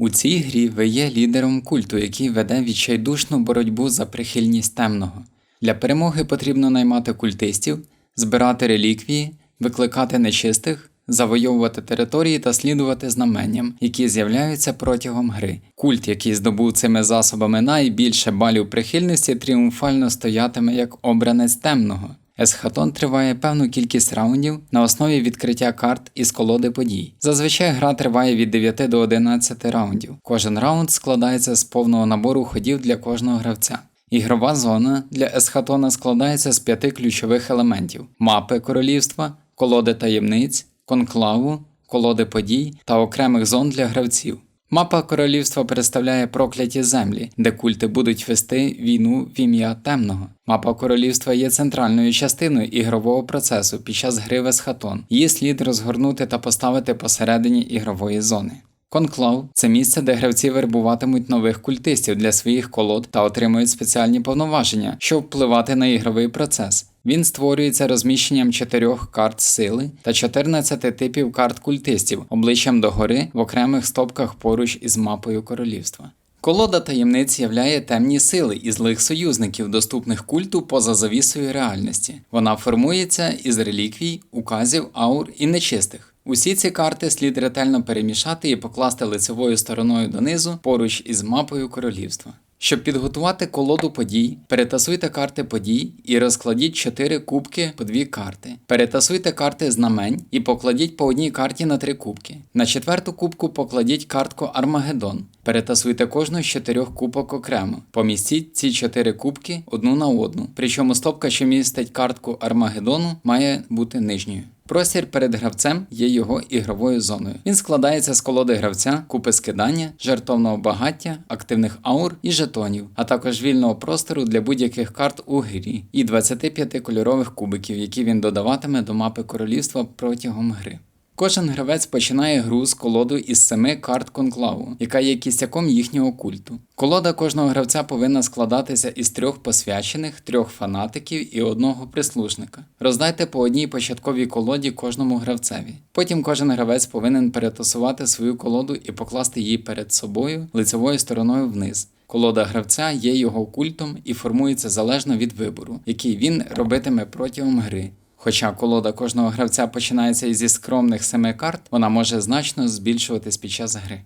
У цій грі ви є лідером культу, який веде відчайдушну боротьбу за прихильність темного. Для перемоги потрібно наймати культистів, збирати реліквії, викликати нечистих, завойовувати території та слідувати знаменням, які з'являються протягом гри. Культ, який здобув цими засобами найбільше балів прихильності, тріумфально стоятиме як обранець темного. Есхатон триває певну кількість раундів на основі відкриття карт із колоди подій. Зазвичай гра триває від 9 до 11 раундів. Кожен раунд складається з повного набору ходів для кожного гравця. Ігрова зона для Есхатона складається з п'яти ключових елементів: мапи королівства, колоди таємниць, конклаву, колоди подій та окремих зон для гравців. Мапа королівства представляє прокляті землі, де культи будуть вести війну в ім'я темного. Мапа королівства є центральною частиною ігрового процесу під час гри в Есхатон. Її слід розгорнути та поставити посередині ігрової зони. Конклав це місце, де гравці вербуватимуть нових культистів для своїх колод та отримують спеціальні повноваження, щоб впливати на ігровий процес. Він створюється розміщенням чотирьох карт сили та 14 типів карт культистів обличчям догори в окремих стопках поруч із мапою королівства. Колода таємниць являє темні сили і злих союзників, доступних культу поза завісою реальності. Вона формується із реліквій, указів, аур і нечистих. Усі ці карти слід ретельно перемішати і покласти лицевою стороною донизу поруч із мапою королівства. Щоб підготувати колоду подій, перетасуйте карти подій і розкладіть 4 кубки по 2 карти. Перетасуйте карти знамень і покладіть по одній карті на 3 кубки. На четверту кубку покладіть картку Армагеддон. Перетасуйте кожну з чотирьох кубок окремо. Помістіть ці 4 кубки одну на одну. Причому стопка, що містить картку Армагеддону, має бути нижньою. Простір перед гравцем є його ігровою зоною. Він складається з колоди гравця, купи скидання, жертовного багаття, активних аур і жетонів, а також вільного простору для будь-яких карт у грі і 25 кольорових кубиків, які він додаватиме до мапи королівства протягом гри. Кожен гравець починає гру з колодою із семи карт конклаву, яка є кістяком їхнього культу. Колода кожного гравця повинна складатися із трьох посвячених, трьох фанатиків і одного прислужника. Роздайте по одній початковій колоді кожному гравцеві. Потім кожен гравець повинен перетасувати свою колоду і покласти її перед собою лицевою стороною вниз. Колода гравця є його культом і формується залежно від вибору, який він робитиме протягом гри. Хоча колода кожного гравця починається зі скромних семи карт, вона може значно збільшуватись під час гри.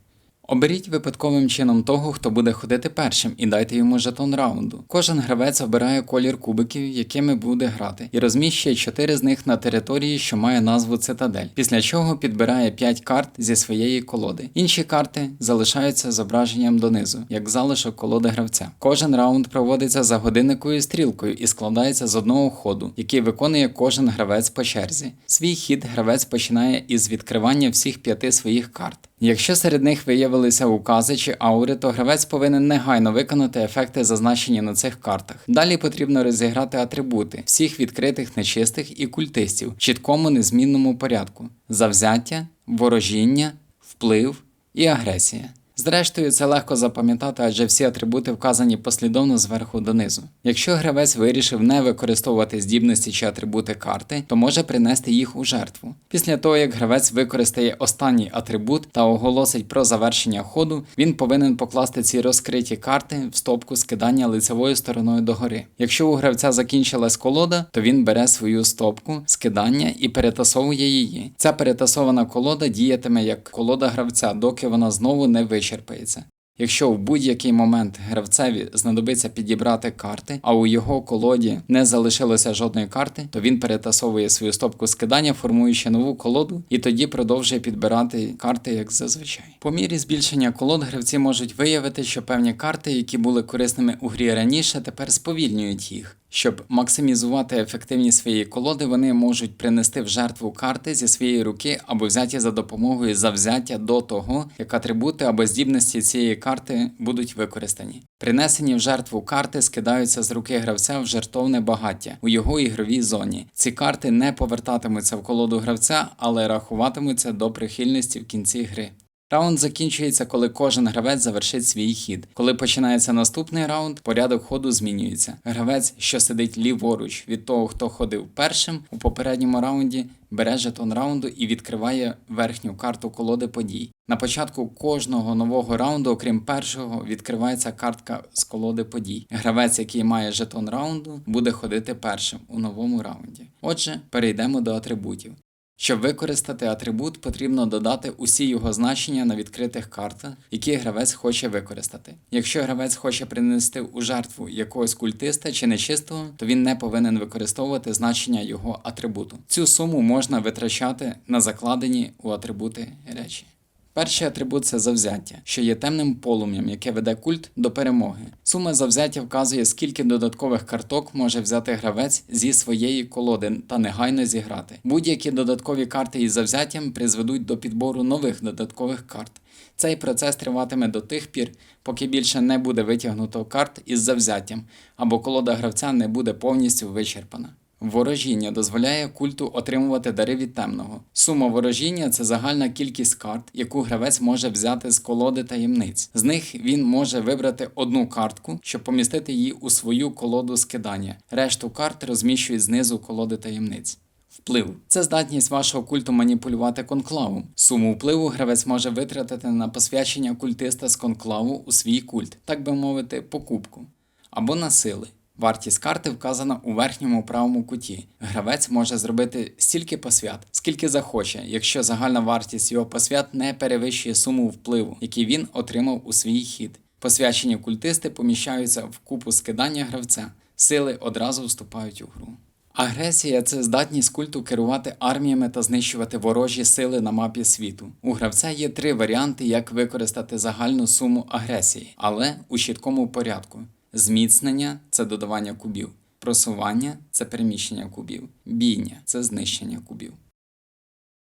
Оберіть випадковим чином того, хто буде ходити першим, і дайте йому жетон раунду. Кожен гравець обирає колір кубиків, якими буде грати, і розміщує 4 з них на території, що має назву цитадель, після чого підбирає 5 карт зі своєї колоди. Інші карти залишаються зображенням донизу, як залишок колоди гравця. Кожен раунд проводиться за годинниковою стрілкою і складається з одного ходу, який виконує кожен гравець по черзі. Свій хід гравець починає із відкривання всіх п'яти своїх карт. Якщо серед них виявилися укази чи аури, то гравець повинен негайно виконати ефекти, зазначені на цих картах. Далі потрібно розіграти атрибути всіх відкритих нечистих і культистів в чіткому незмінному порядку: завзяття, ворожіння, вплив і агресія. Зрештою, це легко запам'ятати, адже всі атрибути вказані послідовно зверху донизу. Якщо гравець вирішив не використовувати здібності чи атрибути карти, то може принести їх у жертву. Після того, як гравець використає останній атрибут та оголосить про завершення ходу, він повинен покласти ці розкриті карти в стопку скидання лицевою стороною догори. Якщо у гравця закінчилась колода, то він бере свою стопку скидання і перетасовує її. Ця перетасована колода діятиме як колода гравця, доки вона знову не вичерпається. Якщо в будь-який момент гравцеві знадобиться підібрати карти, а у його колоді не залишилося жодної карти, то він перетасовує свою стопку скидання, формуючи нову колоду, і тоді продовжує підбирати карти як зазвичай. По мірі збільшення колод гравці можуть виявити, що певні карти, які були корисними у грі раніше, тепер сповільнюють їх. Щоб максимізувати ефективність своєї колоди, вони можуть принести в жертву карти зі своєї руки або взяті за допомогою завзяття до того, як атрибути або здібності цієї карти будуть використані. Принесені в жертву карти скидаються з руки гравця в жертовне багаття у його ігровій зоні. Ці карти не повертатимуться в колоду гравця, але рахуватимуться до прихильності в кінці гри. Раунд закінчується, коли кожен гравець завершить свій хід. Коли починається наступний раунд, порядок ходу змінюється. Гравець, що сидить ліворуч від того, хто ходив першим у попередньому раунді, бере жетон раунду і відкриває верхню карту колоди подій. На початку кожного нового раунду, окрім першого, відкривається картка з колоди подій. Гравець, який має жетон раунду, буде ходити першим у новому раунді. Отже, перейдемо до атрибутів. Щоб використати атрибут, потрібно додати усі його значення на відкритих картах, які гравець хоче використати. Якщо гравець хоче принести у жертву якогось культиста чи нечистого, то він не повинен використовувати значення його атрибуту. Цю суму можна витрачати на закладені у атрибути речі. Перший атрибут це завзяття, що є темним полум'ям, яке веде культ до перемоги. Сума завзяття вказує, скільки додаткових карток може взяти гравець зі своєї колоди та негайно зіграти. Будь-які додаткові карти із завзяттям призведуть до підбору нових додаткових карт. Цей процес триватиме до тих пір, поки більше не буде витягнуто карт із завзяттям, або колода гравця не буде повністю вичерпана. Ворожіння дозволяє культу отримувати дари від темного. Сума ворожіння це загальна кількість карт, яку гравець може взяти з колоди таємниць. З них він може вибрати одну картку, щоб помістити її у свою колоду скидання. Решту карт розміщують знизу колоди таємниць. Вплив це здатність вашого культу маніпулювати конклавом. Суму впливу гравець може витратити на посвячення культиста з конклаву у свій культ, так би мовити, покупку або на сили. Вартість карти вказана у верхньому правому куті. Гравець може зробити стільки посвят, скільки захоче, якщо загальна вартість його посвят не перевищує суму впливу, який він отримав у свій хід. Посвячені культисти поміщаються в купу скидання гравця, сили одразу вступають у гру. Агресія це здатність культу керувати арміями та знищувати ворожі сили на мапі світу. У гравця є три варіанти, як використати загальну суму агресії, але у чіткому порядку. Зміцнення це додавання кубів, просування це переміщення кубів, бійня це знищення кубів.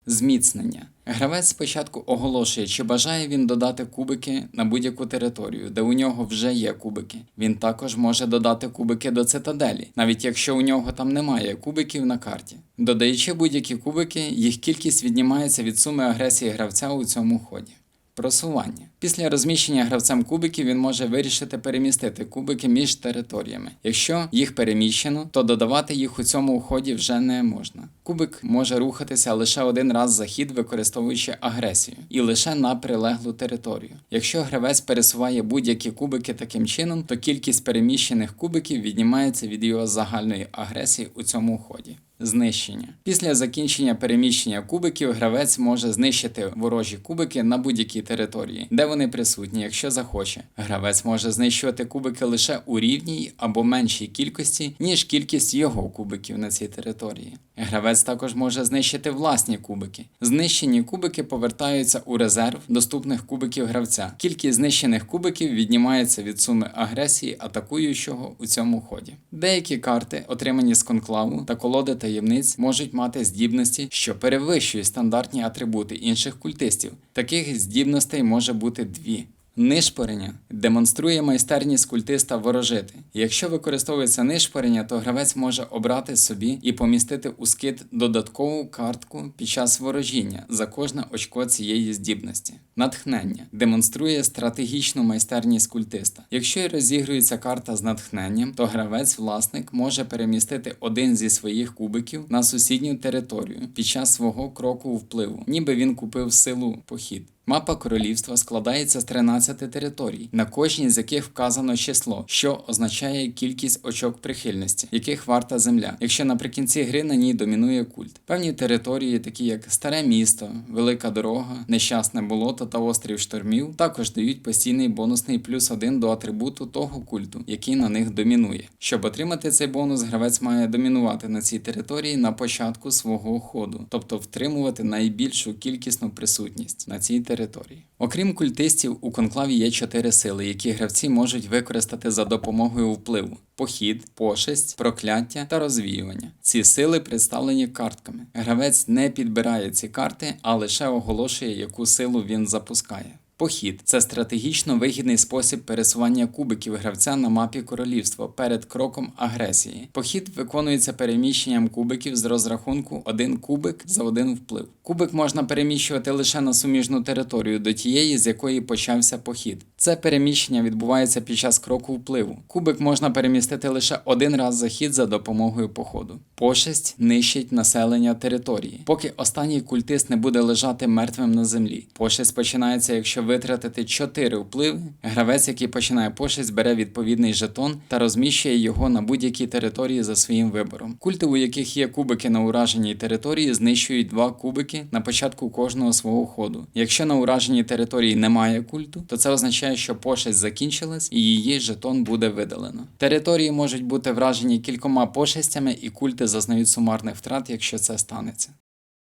Зміцнення. Гравець спочатку оголошує, чи бажає він додати кубики на будь-яку територію, де у нього вже є кубики. Він також може додати кубики до цитаделі, навіть якщо у нього там немає кубиків на карті. Додаючи будь-які кубики, їх кількість віднімається від суми агресії гравця у цьому ході. Просування. Після розміщення гравцем кубиків він може вирішити перемістити кубики між територіями. Якщо їх переміщено, то додавати їх у цьому ході вже не можна. Кубик може рухатися лише один раз за хід, використовуючи агресію, і лише на прилеглу територію. Якщо гравець пересуває будь-які кубики таким чином, то кількість переміщених кубиків віднімається від його загальної агресії у цьому ході. Знищення. Після закінчення переміщення кубиків гравець може знищити ворожі кубики на будь-якій території, де вони присутні, якщо захоче. Гравець може знищувати кубики лише у рівній або меншій кількості, ніж кількість його кубиків на цій території. Гравець також може знищити власні кубики. Знищені кубики повертаються у резерв доступних кубиків гравця. Кількість знищених кубиків віднімається від суми агресії атакуючого у цьому ході. Деякі карти, отримані з конклаву та колоди таємниць, можуть мати здібності, що перевищують стандартні атрибути інших культистів. Таких здібностей може бути дві. Нишпорення демонструє майстерність культиста ворожити. Якщо використовується нишпорення, то гравець може обрати собі і помістити у скид додаткову картку під час ворожіння за кожне очко цієї здібності. Натхнення демонструє стратегічну майстерність культиста. Якщо й розігрується карта з натхненням, то гравець-власник може перемістити один зі своїх кубиків на сусідню територію під час свого кроку впливу, ніби він купив силу похід. Мапа королівства складається з 13 територій, на кожній з яких вказано число, що означає кількість очок прихильності, яких варта земля, якщо наприкінці гри на ній домінує культ. Певні території, такі як Старе місто, Велика дорога, Нещасне болото та острів штормів, також дають постійний бонусний плюс один до атрибуту того культу, який на них домінує. Щоб отримати цей бонус, гравець має домінувати на цій території на початку свого ходу, тобто втримувати найбільшу кількісну присутність на цій території території. Окрім культистів, у конклаві є чотири сили, які гравці можуть використати за допомогою впливу: похід, пошесть, прокляття та розвіювання. Ці сили представлені картками. Гравець не підбирає ці карти, а лише оголошує, яку силу він запускає. Похід це стратегічно вигідний спосіб пересування кубиків гравця на мапі королівства перед кроком агресії. Похід виконується переміщенням кубиків з розрахунку один кубик за один вплив. Кубик можна переміщувати лише на суміжну територію до тієї, з якої почався похід. Це переміщення відбувається під час кроку впливу. Кубик можна перемістити лише один раз за хід за допомогою походу. Пошесть нищить населення території, поки останній культист не буде лежати мертвим на землі. Пошесть починається, якщо витратити 4 впливи. Гравець, який починає пошесть, бере відповідний жетон та розміщує його на будь-якій території за своїм вибором. Культи, у яких є кубики на ураженій території, знищують два кубики на початку кожного свого ходу. Якщо на ураженій території немає культу, то це означає, що пошесть закінчилась і її жетон буде видалено. Території можуть бути вражені кількома пошестями, і культи зазнають сумарних втрат, якщо це станеться.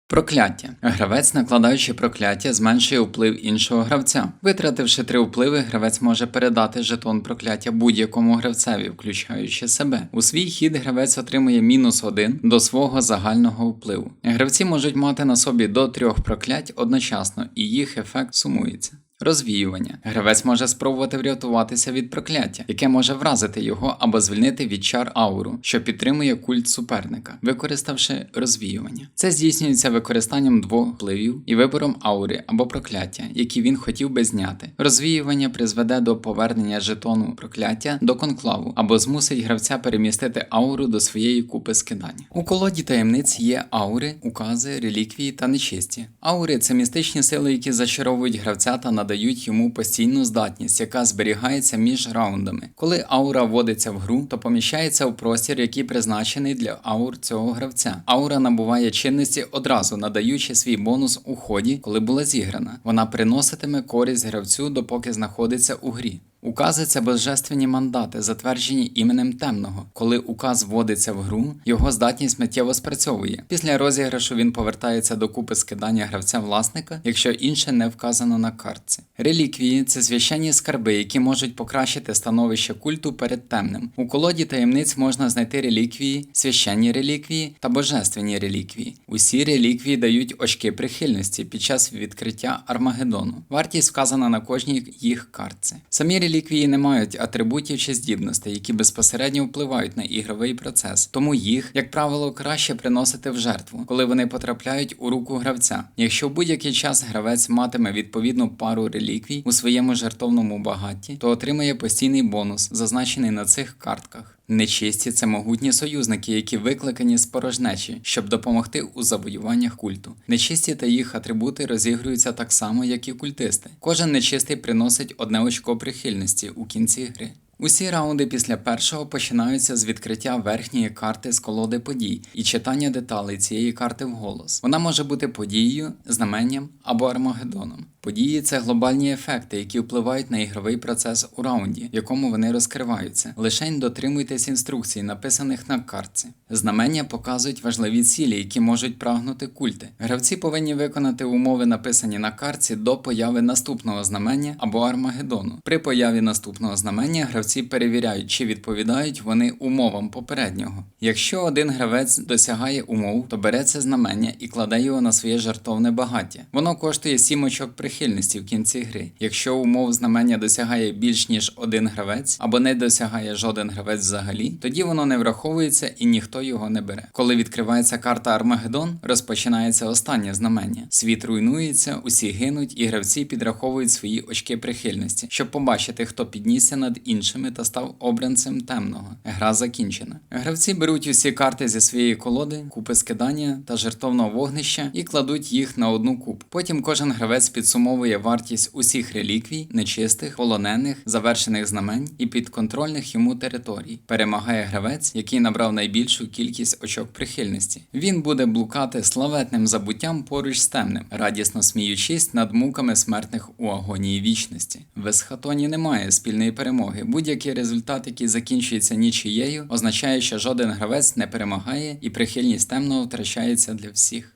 Прокляття. Гравець, накладаючи прокляття, зменшує вплив іншого гравця. Витративши три впливи, гравець може передати жетон прокляття будь-якому гравцеві, включаючи себе. У свій хід гравець отримує мінус один до свого загального впливу. Гравці можуть мати на собі до трьох проклять одночасно, і їх ефект сумується. Розвіювання. Гравець може спробувати врятуватися від прокляття, яке може вразити його або звільнити від чар ауру, що підтримує культ суперника, використавши розвіювання. Це здійснюється використанням двох впливів і вибором аури або прокляття, які він хотів би зняти. Розвіювання призведе до повернення жетону прокляття до конклаву або змусить гравця перемістити ауру до своєї купи скидання. У колоді таємниць є аури, укази, реліквії та нечисті. Аури це містичні сили, які зачаровують гравця та надають йому постійну здатність, яка зберігається між раундами. Коли аура вводиться в гру, то поміщається в простір, який призначений для аур цього гравця. Аура набуває чинності одразу, надаючи свій бонус у ході, коли була зіграна. Вона приноситиме користь гравцю, допоки знаходиться у грі. Укази це божественні мандати, затверджені іменем темного. Коли указ вводиться в гру, його здатність миттєво спрацьовує. Після розіграшу він повертається до купи скидання гравця власника, якщо інше не вказано на картці. Реліквії це священні скарби, які можуть покращити становище культу перед темним. У колоді таємниць можна знайти реліквії, священні реліквії та божественні реліквії. Усі реліквії дають очки прихильності під час відкриття Армагеддону. Вартість вказана на кожній їх картці. Самі реліквії не мають атрибутів чи здібностей, які безпосередньо впливають на ігровий процес, тому їх, як правило, краще приносити в жертву, коли вони потрапляють у руку гравця. Якщо в будь-який час гравець матиме відповідну пару реліквій у своєму жертовному багатті, то отримає постійний бонус, зазначений на цих картках. Нечисті це могутні союзники, які викликані з порожнечі, щоб допомогти у завоюваннях культу. Нечисті та їх атрибути розігруються так само, як і культисти. Кожен нечистий приносить одне очко прихильності у кінці гри. Усі раунди після першого починаються з відкриття верхньої карти з колоди подій і читання деталей цієї карти вголос. Вона може бути подією, знаменням або армагеддоном. Події це глобальні ефекти, які впливають на ігровий процес у раунді, в якому вони розкриваються. Лишень дотримуйтесь інструкцій, написаних на картці. Знамення показують важливі цілі, які можуть прагнути культи. Гравці повинні виконати умови, написані на картці до появи наступного знамення або армагеддону. При появі наступного знамення гравці перевіряють, чи відповідають вони умовам попереднього. Якщо один гравець досягає умов, то бере це знамення і кладе його на своє жартовне багаття. Воно коштує 7 очок прихильності в кінці гри. Якщо умов знамення досягає більш ніж один гравець або не досягає жоден гравець взагалі, тоді воно не враховується і ніхто його не бере. Коли відкривається карта Армагеддон, розпочинається останнє знамення. Світ руйнується, усі гинуть, і гравці підраховують свої очки прихильності, щоб побачити, хто піднісся над іншими та став обранцем темного. Гра закінчена. Гравці беруть усі карти зі своєї колоди, купи скидання та жертовного вогнища і кладуть їх на одну куб. Потім кожен гравець підсумовує вартість усіх реліквій, нечистих, полонених, завершених знамень і підконтрольних йому територій. Перемагає гравець, який набрав найбільшу кількість очок прихильності. Він буде блукати славетним забуттям поруч з темним, радісно сміючись над муками смертних у агонії вічності. В Есхатоні немає спільної перемоги. Будь-який результат, який закінчується нічиєю, означає, що жоден гравець не перемагає і прихильність темного втрачається для всіх.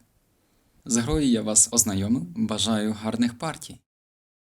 З грою я вас ознайомив. Бажаю гарних партій.